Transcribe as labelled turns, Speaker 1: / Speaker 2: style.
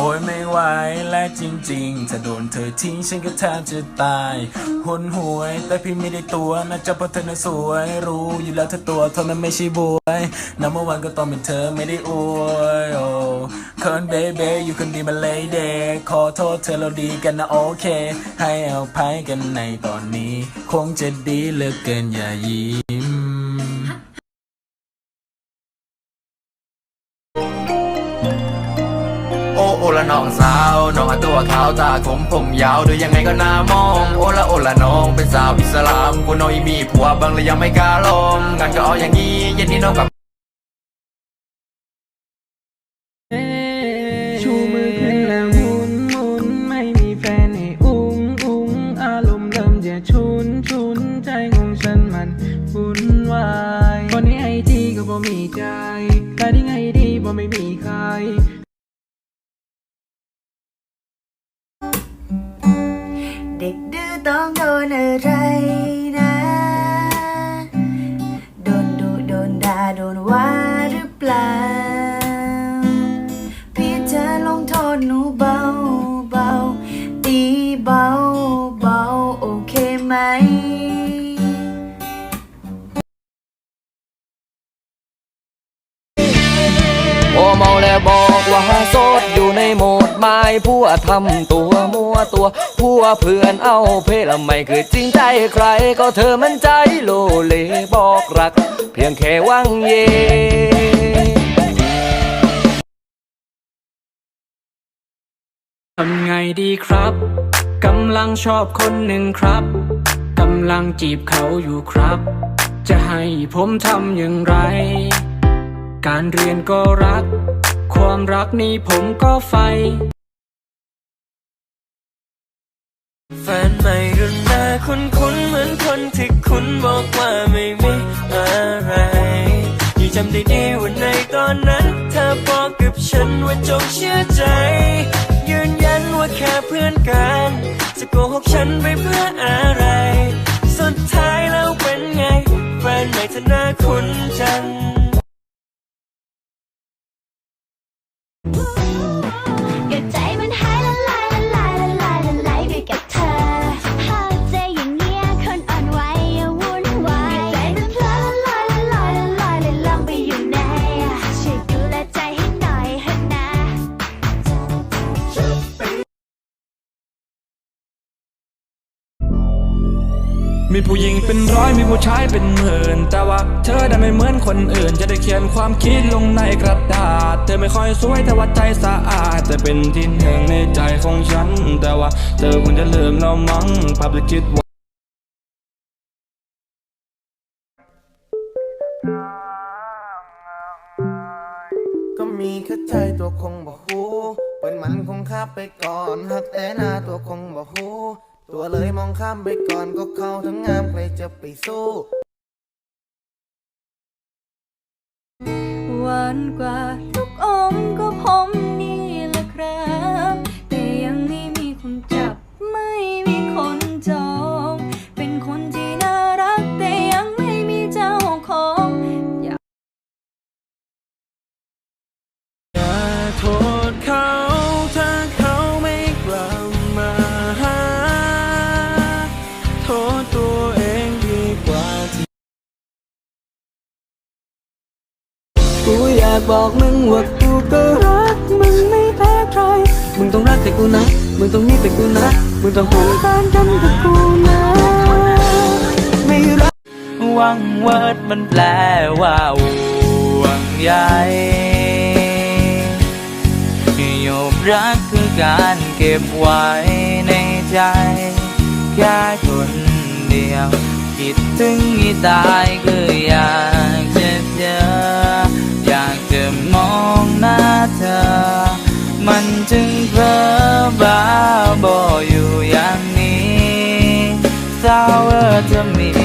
Speaker 1: อ้ยไม่ไหวและจริงๆถ้าโดนเธอทิ้งฉันก็แทบจะตายหุนหวย แต่พี่ไม่ได้ตัวนะจ๊ะเพราะเธอน่ะสวย รู้อยู่แล้วเธอตัวเท่านั้นไม่ใช่บวยนัมเบอร์วันก็ต้องเป็นเธอไม่ได้อวยโอ้เคิร์นเบเบอยู่คนดีมาเลยเดขอโทษเธอเราดีกันนะโอเค ให้เอาภัยกันในตอนนี้ คงจะดีเหลือเกินอย่ายิ้ม
Speaker 2: สาวน้องอะตัวขาวตาคมผมยาวดูยังไงก็น่ามอง โอละโอละน้องเป็นสาวอิสลามกูน้อยมีผัวบางเลยยังไม่กล้าลองงั้นก็เอาอย่างนี้เย็นนี้น้องกับ
Speaker 3: ชูมือขึ้นแล้วหมุนหมุนไม่มีแฟนให้อุ้งอุ้งอารมณ์เริ่มจะชุนชุนใจงงฉันมันวุ่นวายคนนี้ไอทีก็บ่มีใจแต่ที่ไงดีบ่ไม่มีใคร
Speaker 4: ต้องโดนอะไร
Speaker 2: ผัวทำตัวมัวตัวผัวเพื่อนเอาเพลไม่เคยจริงใจใครก็เธอมันใจโลเลบอกรัก เพียงแค่วังเย
Speaker 3: ทำไงดีครับ กำลังชอบคนหนึ่งครับ กำลังจีบเขาอยู่ครับ จะให้ผมทำอย่างไร การเรียนก็รัก ความรักนี้ผมก็ใฝ่
Speaker 1: แฟนใหม่รุ่นหน้าคุ้นคุ้นๆเหมือนคนที่คุณบอกว่าไม่มีอะไรยังจำได้ดีว่าในตอนนั้น เธอบอกกับฉันว่าจงเชื่อใจ ยืนยันว่าแค่เพื่อนกัน จะโกหกฉันไปเพื่ออะไร สุดท้ายแล้วเป็นไง แฟนใหม่เธอหน้าคุ้นจัง
Speaker 5: มี
Speaker 3: ผู้หญิงเป็นร้อยมีผู้ชายเป็นหมื่น แต่ว่าเธอได้ไม่เหมือนคนอื่น จะได้เขียนความคิดลงในกระดาษ เธอไม่ค่อยสวยแต่ว่าใจสะอาดแต่เป็นที่หนึ่งในใจของฉัน แต่ว่าเธอคงจะลืมแล้วมั้งภาพที่คิดว่า
Speaker 6: ก็มีแค่ใจตัวคงบ่ฮู้เป็นมันคงข้าไปก่อนหักแต่หน้าตัวคงบ่ฮู้ ตัวเลยมองข้ามไปก่อนก็เข้าทั้งงามใครจะไปสู้
Speaker 4: หวานกว่าาก
Speaker 1: บอก
Speaker 3: มึงว่ากูก็รักมึงไม่แพ้ใคร มึงต้องรักแต่กูนะ มึงต้องมีแต่กูนะ มึงต้องห่วงการกันกับกูนะ ไม่รัก
Speaker 1: หวังเวิร์ดมันแปลว่าห่วงใยโยมรักคือการเก็บไว้ในใจ แค่คนเดียว คิดถึงอีตายคืออยากจะเจอ เธอ มันจึงเพ้อบ้าบออยู่อย่างนี้เศร้าวเออจะมี